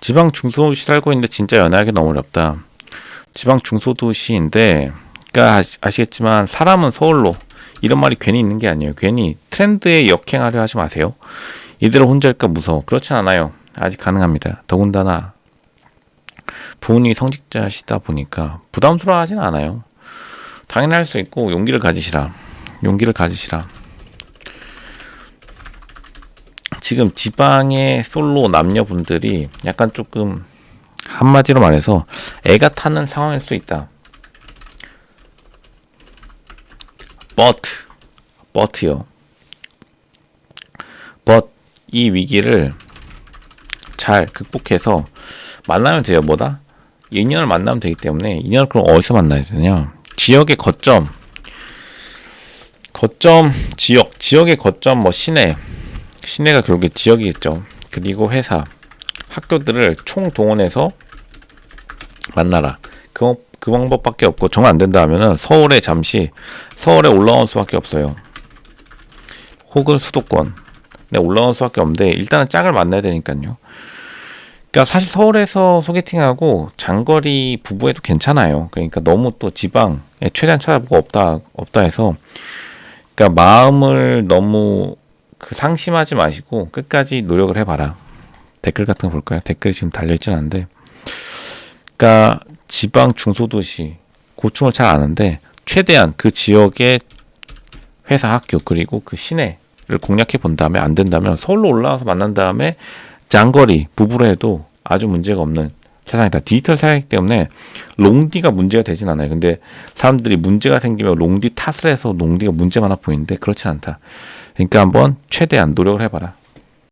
지방 중소도시 살고 있는데 진짜 연애하기 너무 어렵다. 지방 중소도시인데, 그러니까 아시- 아시겠지만 사람은 서울로 이런 말이 괜히 있는 게 아니에요. 괜히 트렌드에 역행하려 하지 마세요. 이대로 혼자일까 무서워. 그렇진 않아요. 아직 가능합니다. 더군다나 부모님이 성직자시다 보니까 부담스러워하진 않아요. 당연히 할 수 있고 용기를 가지시라. 용기를 가지시라. 지금 지방의 솔로 남녀분들이 약간 조금 한마디로 말해서 애가 타는 상황일 수 있다. but but요. but 이 위기를 잘 극복해서 만나면 돼요. 뭐다? 인연을 만나면 되기 때문에 인연을 그럼 어디서 만나야 되냐? 지역의 거점, 거점 지역, 지역의 거점 뭐 시내, 시내가 결국에 지역이겠죠. 그리고 회사, 학교들을 총 동원해서 만나라. 그, 그 방법밖에 없고 정안 된다 하면은 서울에 잠시 서울에 올라올 수밖에 없어요. 혹은 수도권. 네, 올라올 수밖에 없는데 일단은 짝을 만나야 되니까요. 그러니까 사실 서울에서 소개팅하고 장거리 부부에도 괜찮아요. 그러니까 너무 또 지방에 최대한 찾아보고 없다 없다 해서 그러니까 마음을 너무 그 상심하지 마시고 끝까지 노력을 해봐라. 댓글 같은 거 볼까요? 댓글이 지금 달려있진 않은데 그러니까 지방 중소도시 고충을 잘 아는데 최대한 그 지역의 회사 학교 그리고 그 시내를 공략해 본 다음에 안 된다면 서울로 올라와서 만난 다음에 장거리 부부로 해도 아주 문제가 없는 세상이다. 디지털 사회이기 때문에 롱디가 문제가 되진 않아요. 근데 사람들이 문제가 생기면 롱디 탓을 해서 롱디가 문제가 많아 보이는데 그렇지 않다. 그러니까 한번 최대한 노력을 해봐라.